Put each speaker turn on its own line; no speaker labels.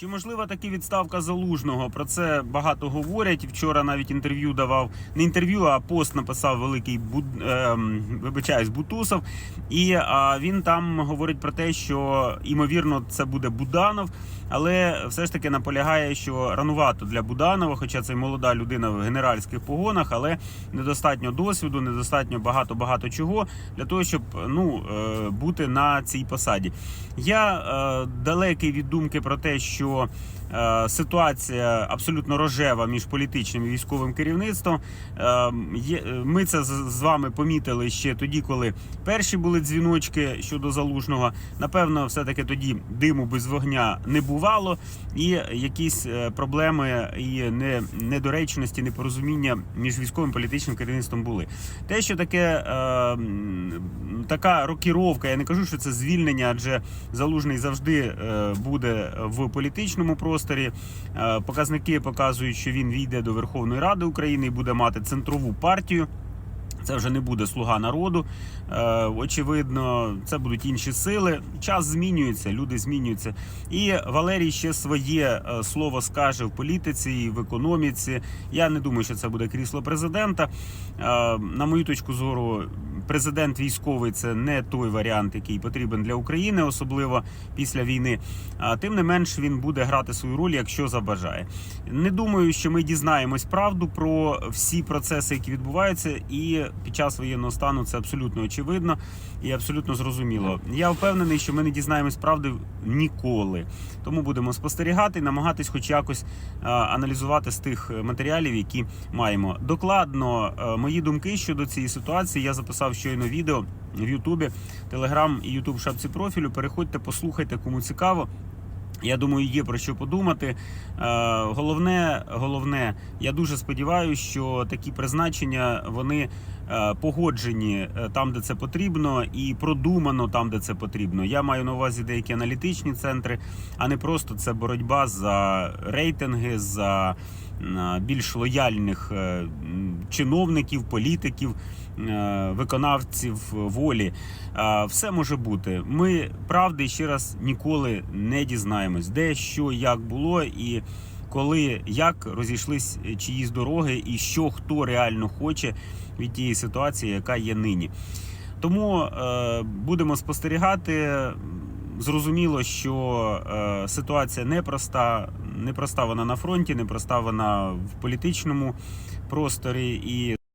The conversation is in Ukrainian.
Чи можлива таки відставка залужного? Про це багато говорять. Вчора навіть інтерв'ю давав не інтерв'ю, а пост написав великий Буд... ем, вибачаюсь, Бутусов. І а, він там говорить про те, що ймовірно це буде Буданов, але все ж таки наполягає, що ранувато для Буданова, хоча це молода людина в генеральських погонах, але недостатньо досвіду, недостатньо багато багато чого для того, щоб ну е, бути на цій посаді. Я е, далекий від думки про те, що е, ситуація абсолютно рожева між політичним і військовим керівництвом. Е, е, ми це з, вами помітили ще тоді, коли перші були дзвіночки щодо залужного. Напевно, все-таки тоді диму без вогня не бувало, і якісь е, проблеми і не, недоречності, непорозуміння між військовим і політичним керівництвом були. Те, що таке е, така рокіровка, я не кажу, що це звільнення, адже залужний завжди е, буде в політичному просторі. Е, Показники показують, що він війде до Верховної Ради України і буде мати центрову партію. Це вже не буде слуга народу. Е, очевидно, це будуть інші сили. Час змінюється, люди змінюються. І Валерій ще своє е, слово скаже в політиці і в економіці. Я не думаю, що це буде крісло президента. На мою точку зору, президент військовий це не той варіант, який потрібен для України, особливо після війни. А тим не менш він буде грати свою роль, якщо забажає. Не думаю, що ми дізнаємось правду про всі процеси, які відбуваються, і під час воєнного стану це абсолютно очевидно і абсолютно зрозуміло. Я впевнений, що ми не дізнаємось правди ніколи. Тому будемо спостерігати намагатись, хоч якось аналізувати з тих матеріалів, які маємо. Докладно мої думки щодо цієї ситуації я записав щойно відео в Ютубі, Телеграм і Ютуб шапці профілю. Переходьте, послухайте, кому цікаво. Я думаю, є про що подумати. Е, Головне, головне, я дуже сподіваюся, що такі призначення вони е, погоджені е, там, де це потрібно, і продумано там, де це потрібно. Я маю на увазі деякі аналітичні центри, а не просто це боротьба за рейтинги, за більш лояльних чиновників, політиків, е, виконавців волі. Все може бути. Ми правди ще раз ніколи не дізнаємось, де що як було, і коли як розійшлись чиїсь дороги, і що хто реально хоче від тієї ситуації, яка є нині. Тому е, будемо спостерігати. Зрозуміло, що е, ситуація непроста, непроста вона на фронті, непроста вона в політичному просторі, і